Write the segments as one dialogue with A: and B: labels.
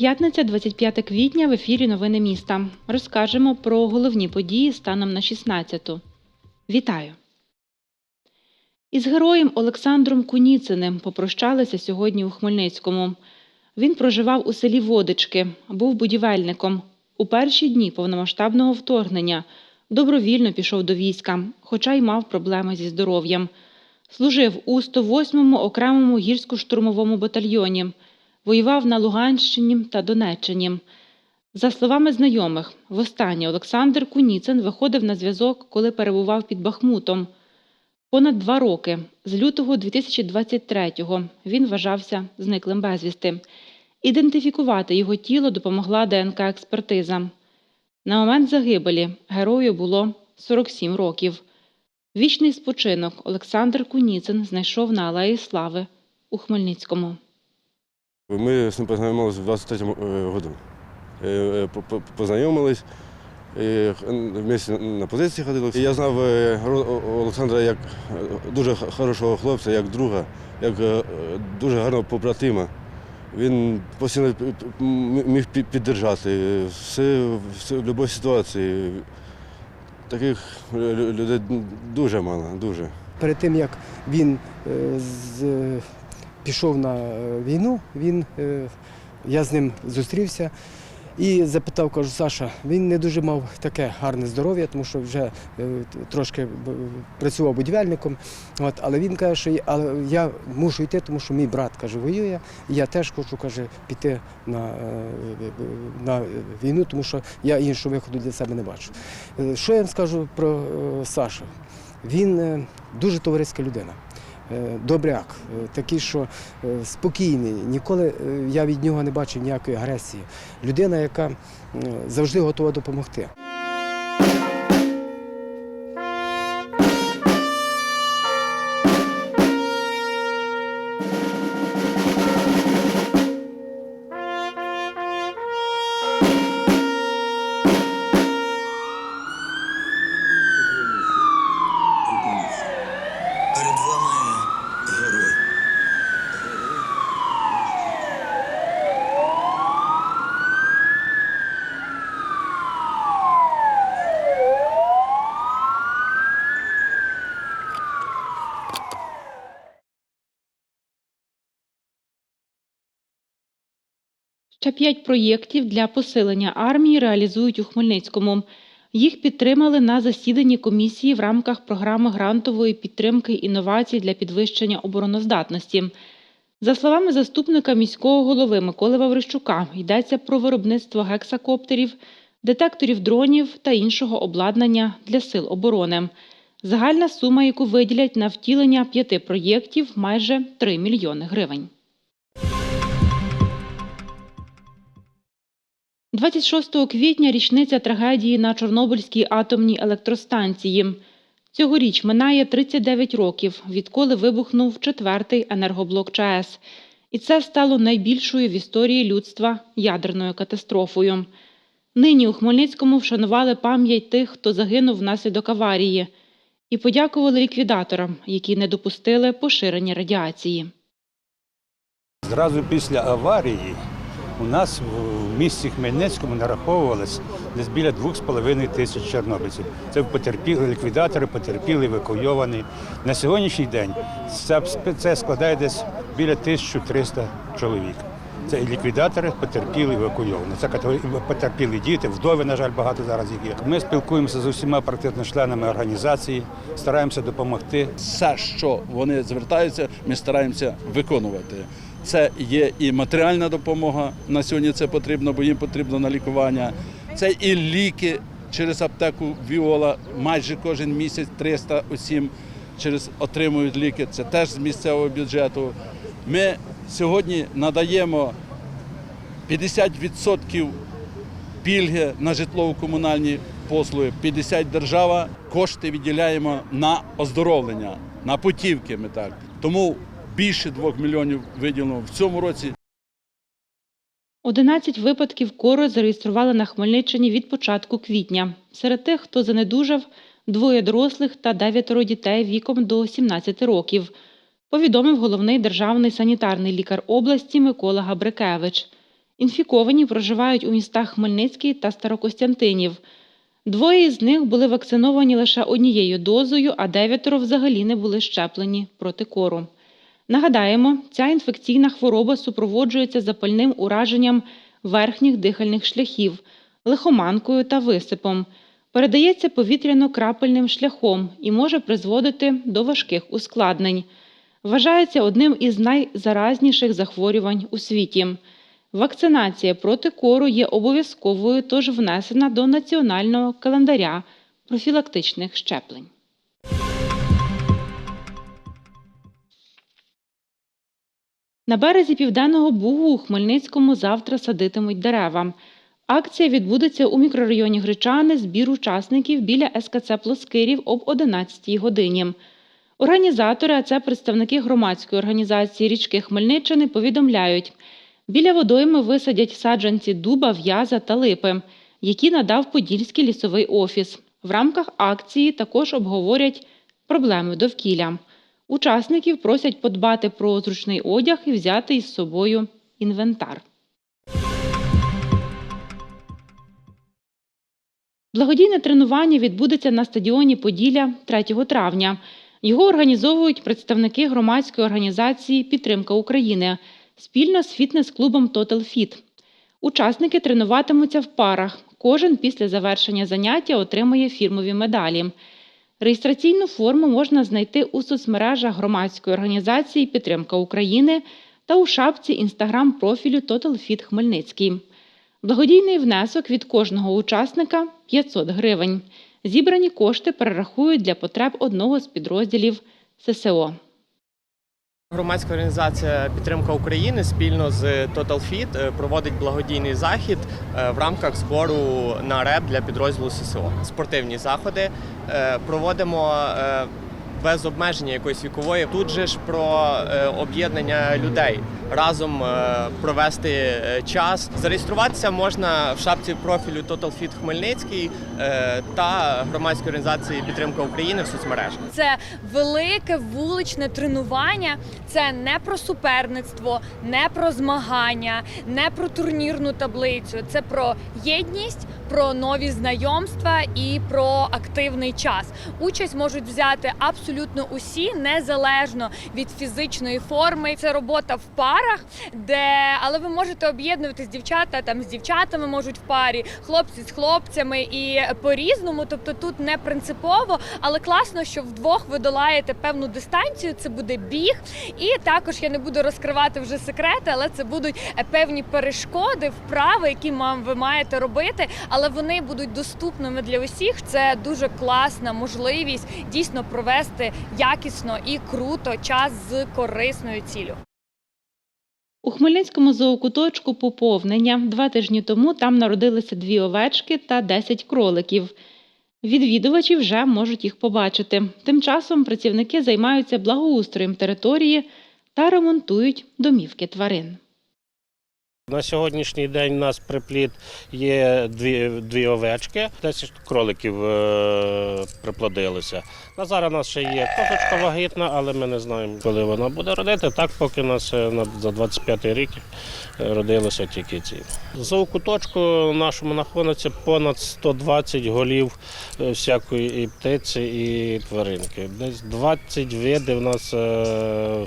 A: П'ятниця, 25 квітня, в ефірі Новини міста. Розкажемо про головні події станом на 16-ту. Вітаю! Із героєм Олександром Куніциним попрощалися сьогодні у Хмельницькому. Він проживав у селі Водички, був будівельником. У перші дні повномасштабного вторгнення добровільно пішов до війська, хоча й мав проблеми зі здоров'ям. Служив у 108-му окремому гірсько-штурмовому батальйоні. Воював на Луганщині та Донеччині. За словами знайомих, востаннє Олександр Куніцин виходив на зв'язок, коли перебував під Бахмутом. Понад два роки, з лютого 2023-го, він вважався зниклим безвісти. Ідентифікувати його тіло допомогла ДНК-експертиза. На момент загибелі герою було 47 років. Вічний спочинок Олександр Куніцин знайшов на Алеї Слави у Хмельницькому.
B: Ми з ним познайомилися в 23-му е, году. Е, е, по- Познайомились, е, вместе на позиції ходили. Я знав О- Олександра як е, дуже хорошого хлопця, як друга, як е, дуже гарного побратима. Він постійно міг пі- підтримати все, все в будь-якій ситуації. Таких людей дуже мало, дуже.
C: Перед тим як він е, з, пішов на е, війну, він, е, я з ним зустрівся і запитав, кажу, Саша, він не дуже мав таке гарне здоров'я, тому що вже е, трошки працював будівельником. От, але він каже, що я- мушу йти, тому що мій брат каже, воює, і я теж хочу каже, піти на, е, на війну, тому що я іншого виходу для себе не бачу. Е, Що я вам скажу про е, Сашу? Він е, дуже товариська людина. Е, Добряк, е, такий, що е, спокійний. Ніколи я від нього не бачив ніякої агресії. Людина, яка завжди готова допомогти.
A: Ще п'ять проєктів для посилення армії реалізують у Хмельницькому. Їх підтримали на засіданні комісії в рамках програми грантової підтримки інновацій для підвищення обороноздатності. За словами заступника міського голови Миколи Ваврищука, йдеться про виробництво гексакоптерів, детекторів дронів та іншого обладнання для сил оборони. Загальна сума, яку виділять на втілення п'яти проєктів, майже 3 мільйони гривень. 26 квітня річниця трагедії на Чорнобильській атомній електростанції. Цьогоріч минає 39 років, відколи вибухнув четвертий енергоблок ЧАЕС. І це стало найбільшою в історії людства ядерною катастрофою. Нині у Хмельницькому вшанували пам'ять тих, хто загинув внаслідок аварії, і подякували ліквідаторам, які не допустили поширення радіації.
D: Зразу після аварії у нас в місті Хмельницькому нараховувалось десь біля 2,5 тисяч чорнобильців. Це потерпіли ліквідатори, потерпіли, евакуйовані. На сьогоднішній день це, складає десь біля 1300 чоловік. Це і ліквідатори, потерпіли, евакуйовані. Це потерпіли діти, вдови, на жаль, багато зараз їх є. Ми спілкуємося з усіма практично членами організації, стараємося допомогти.
E: все, що вони звертаються, ми стараємося виконувати. Це є і матеріальна допомога на сьогодні. Це потрібно, бо їм потрібно на лікування. Це і ліки через аптеку Віола. Майже кожен місяць 300 осіб через отримують ліки. Це теж з місцевого бюджету. Ми сьогодні надаємо 50% пільги на житлово-комунальні послуги, 50 держава. Кошти відділяємо на оздоровлення, на путівки. Ми так. Тому більше 2 мільйонів виділено в цьому році.
A: 11 випадків кору зареєстрували на Хмельниччині від початку квітня. Серед тих, хто занедужав, двоє дорослих та дев'ятеро дітей віком до 17 років, повідомив головний державний санітарний лікар області Микола Габрикевич. Інфіковані проживають у містах Хмельницький та Старокостянтинів. Двоє із них були вакциновані лише однією дозою, а дев'ятеро взагалі не були щеплені проти кору. Нагадаємо, ця інфекційна хвороба супроводжується запальним ураженням верхніх дихальних шляхів, лихоманкою та висипом. Передається повітряно-крапельним шляхом і може призводити до важких ускладнень. Вважається одним із найзаразніших захворювань у світі. Вакцинація проти кору є обов'язковою, тож внесена до національного календаря профілактичних щеплень. На березі Південного Бугу у Хмельницькому завтра садитимуть дерева. Акція відбудеться у мікрорайоні Гречани, збір учасників біля СКЦ Плоскирів об 11 годині. Організатори, а це представники громадської організації річки Хмельниччини, повідомляють, біля водойми висадять саджанці дуба, в'яза та липи, які надав Подільський лісовий офіс. В рамках акції також обговорять проблеми довкілля. Учасників просять подбати про зручний одяг і взяти із собою інвентар. Благодійне тренування відбудеться на стадіоні Поділля 3 травня. Його організовують представники громадської організації Підтримка України спільно з фітнес-клубом Total Fit. Учасники тренуватимуться в парах. Кожен після завершення заняття отримує фірмові медалі. Реєстраційну форму можна знайти у соцмережах громадської організації Підтримка України та у шапці інстаграм-профілю TotalFit Хмельницький. Благодійний внесок від кожного учасника 500 гривень. Зібрані кошти перерахують для потреб одного з підрозділів ССО.
F: Громадська організація Підтримка України спільно з Total Fit е, проводить благодійний захід е, в рамках збору на РЕП для підрозділу ССО. Спортивні заходи е, проводимо без обмеження якоїсь вікової. Тут же ж про е, об'єднання людей разом е, провести е, час. Зареєструватися можна в шапці профілю Total Fit Хмельницький та громадської організації Підтримка України в соцмережах.
G: Це велике вуличне тренування. Це не про суперництво, не про змагання, не про турнірну таблицю. Це про єдність, про нові знайомства і про активний час. Участь можуть взяти абсолютно усі, незалежно від фізичної форми. Це робота в парах, де але ви можете об'єднуватись дівчата там з дівчатами можуть в парі, хлопці з хлопцями і по-різному. Тобто тут не принципово, але класно, що вдвох ви долаєте певну дистанцію. Це буде біг, і також я не буду розкривати вже секрети, але це будуть е, певні перешкоди, вправи, які ви маєте робити, але вони будуть доступними для усіх. Це дуже класна можливість дійсно провести якісно і круто час з корисною ціллю.
A: У Хмельницькому зоокуточку поповнення. Два тижні тому там народилися дві овечки та 10 кроликів. Відвідувачі вже можуть їх побачити. Тим часом працівники займаються благоустроєм території та ремонтують домівки тварин.
H: На сьогоднішній день у нас приплід є дві, дві овечки, 10 кроликів е, приплодилося. На зараз у нас ще є козочка вагітна, але ми не знаємо, коли вона буде родити. Так, поки у нас е, за 25 рік е, родилося тільки ці. За куточку нашому знаходиться понад 120 голів всякої і птиці, і тваринки. Десь 20 видів у нас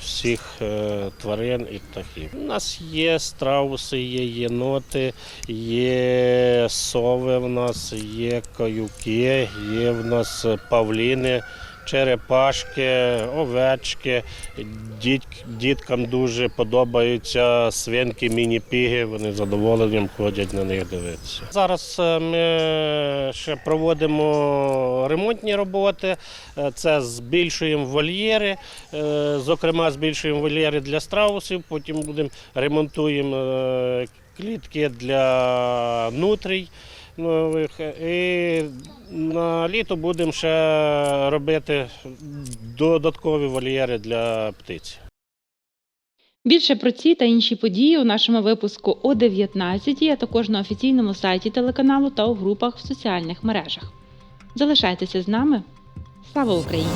H: всіх тварин і птахів. У нас є страуси, є єноти, є сови в нас, є каюки, є в нас павліни. Черепашки, овечки, Діт, діткам дуже подобаються свинки, міні-піги. Вони з задоволенням ходять на них дивитися. Зараз е, ми ще проводимо ремонтні роботи. Е, Це збільшуємо вольєри, е, зокрема, збільшуємо вольєри для страусів. Потім будемо ремонтуємо клітки для нутрій нових. І на літо будемо ще робити додаткові вольєри для птиць.
A: Більше про ці та інші події у нашому випуску о 19, а також на офіційному сайті телеканалу та у групах в соціальних мережах. Залишайтеся з нами. Слава Україні!